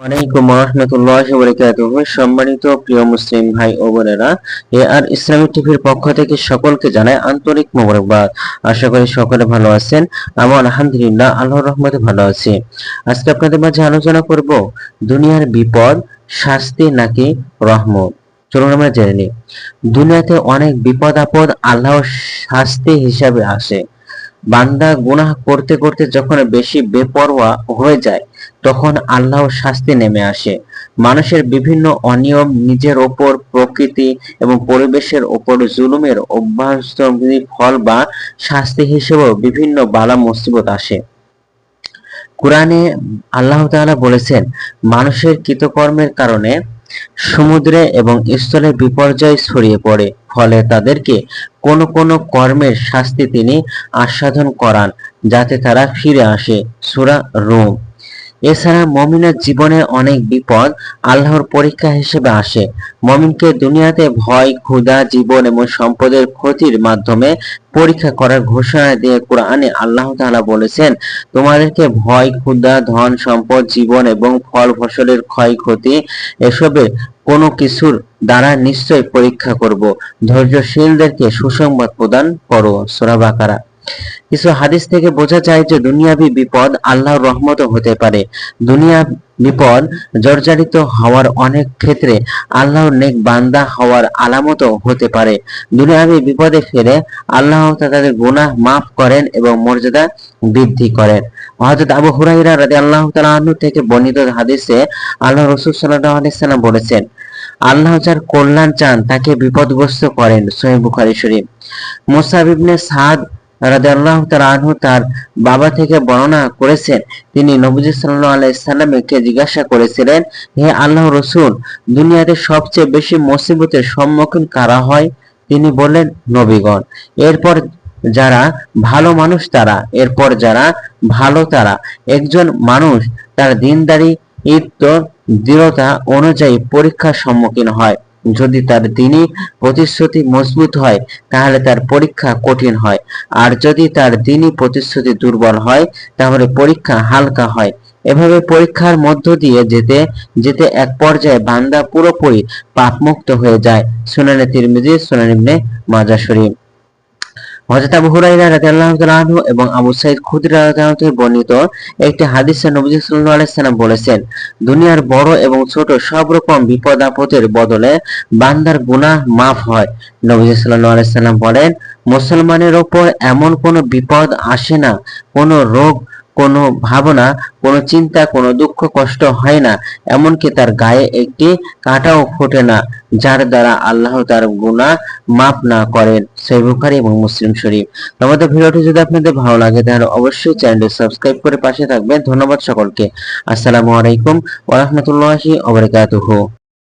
ওয়ালাইকুম রহমতুল্লাহ বরকাতুহ সম্মানিত প্রিয় মুসলিম ভাই ও বোনেরা, এ আর ইসলামিক টিভির পক্ষ থেকে সকলকে জানাই আন্তরিক মোবারকবাদ। আশা করি সকলে ভালো আছেন আমি আলহামদুলিল্লাহ, আল্লাহর রহমতে ভালো আছি। আজকে আপনাদের মাঝে আলোচনা করব দুনিয়ার বিপদ, শাস্তি নাকি রহমত? চলুন আমরা জেনে নিই। দুনিয়াতে অনেক বিপদ আপদ আল্লাহর শাস্তি হিসাবে আসে। বান্দা গুনাহ করতে করতে যখন বেশি বেপরোয়া হয়ে যায় তখন আল্লাহর শাস্তি নেমে আসে। মানুষের বিভিন্ন অনিয়ম নিজের ওপর, প্রকৃতি এবং পরিবেশের ওপর জুলুমের অভ্যস্ত ফল বা শাস্তি হিসেবেও বিভিন্ন বালা মুসিবত আসে। কোরআনে আল্লাহ তাআলা বলেছেন, মানুষের কৃতকর্মের কারণে সমুদ্রে এবং স্থলে বিপর্যয় ছড়িয়ে পড়ে, ফলে তাদেরকে কোন কোন কর্মের শাস্তি তিনি আস্বাদন করান, যাতে তারা ফিরে আসে। সূরা রুম। এছাড়া মমিনের জীবনে অনেক বিপদ আল্লাহর পরীক্ষা হিসেবে আসে। মমিনকে দুনিয়াতে ভয়, ক্ষুধা, জীবন এবং সম্পদের ক্ষতির মাধ্যমে পরীক্ষা করার ঘোষণা দিয়ে কোরআনে আল্লাহ তাআলা বলেছেন, তোমাদেরকে ভয়, ক্ষুধা, ধন, সম্পদ, জীবন এবং ফল, ফসলের ক্ষয়ক্ষতি এসবে কোনো কিছুর দ্বারা নিশ্চয় পরীক্ষা করব। ধৈর্যশীলদেরকে সুসংবাদ প্রদান করো। সূরা বাকারা। কিছু হাদিস থেকে বোঝা যায় যে দুনিয়াবি বিপদ আল্লাহর রহমত হতে পারে। দুনিয়া বিপদ জর্জরিত হওয়ার অনেক ক্ষেত্রে আল্লাহর নেক বান্দা হওয়ার আলামত হতে পারে। দুনিয়াবি বিপদে ফেলে আল্লাহ তাদের গুনাহ মাফ করেন এবং মর্যাদা বৃদ্ধি করেন। হযরত আবু হুরাইরা রাদিয়াল্লাহু তাআলা আনহু থেকে বর্ণিত হাদিসে আল্লাহ রাসূল সাল্লাল্লাহু আলাইহি সাল্লাম বলেছেন, আল্লাহ যার কল্যাণ চান তাকে বিপদগ্রস্ত করেন। সহিহ বুখারী শরীফ। মুসাব ইবনে সাদ তাআলা আনহু তার বাবা থেকে বর্ণনা করেছেন। তিনি নবীজি সাল্লাল্লাহু আলাইহি সাল্লামকে জিজ্ঞাসা করেছিলেন, হে আল্লাহ রসুল, দুনিয়াতে সবচেয়ে বেশি মুসিবতের সম্মুখীন কারা হয়? তিনি বললেন, নবীগণ, এরপর যারা ভালো মানুষ তারা, এরপর যারা ভালো তারা। একজন মানুষ তার দিনদারি ইত্য দৃঢ়তা অনুযায়ী পরীক্ষার সম্মুখীন হয়। যদি তার দিনই প্রতিশ্রুতি মজবুত হয়, তাহলে তার পরীক্ষা কঠিন হয়। আর যদি তার দিনই প্রতিশ্রুতি দুর্বল হয়, তাহলে পরীক্ষা হালকা হয়। এভাবে পরীক্ষার মধ্য দিয়ে যেতে যেতে এক পর্যায়ে বান্দা পুরোপুরি পাপমুক্ত হয়ে যায়। সুনানে তিরমিজি, সুনান ইবনে হযরত আবু হুরাইরা রাদিয়াল্লাহু তাআলা এবং আবু সাঈদ খুদরি রাদিয়াল্লাহু থেকে বর্ণিত একটি হাদিসে নবী সাল্লাল্লাহু আলাইহি সাল্লাম বলেছেন, দুনিয়ার বড় এবং ছোট সব রকম বিপদ আপদের বদলে বান্দার গুনাহ মাফ হয়। নবী সাল্লাল্লাহু আলাইহি সাল্লাম বলেন, মুসলমানের ওপর এমন কোনো বিপদ আসে না, কোনো রোগ কোনো ভাবনা, কোনো চিন্তা, কোনো দুঃখ, কষ্ট হয় না। এমনকি তার গায়ে একটি কাঁটাও ফোটে না, যার দ্বারা আল্লাহ তার গুনাহ মাফ না করেন বুখারী এবং মুসলিম শরীফ। আমাদের ভিডিওটি যদি আপনাদের ভালো লাগে, তাহলে অবশ্যই চ্যানেলটি সাবস্ক্রাইব করে পাশে থাকবেন। ধন্যবাদ সকলকে। আসসালামু আলাইকুম ওয়া রাহমাতুল্লাহি ওয়া বারাকাতুহু।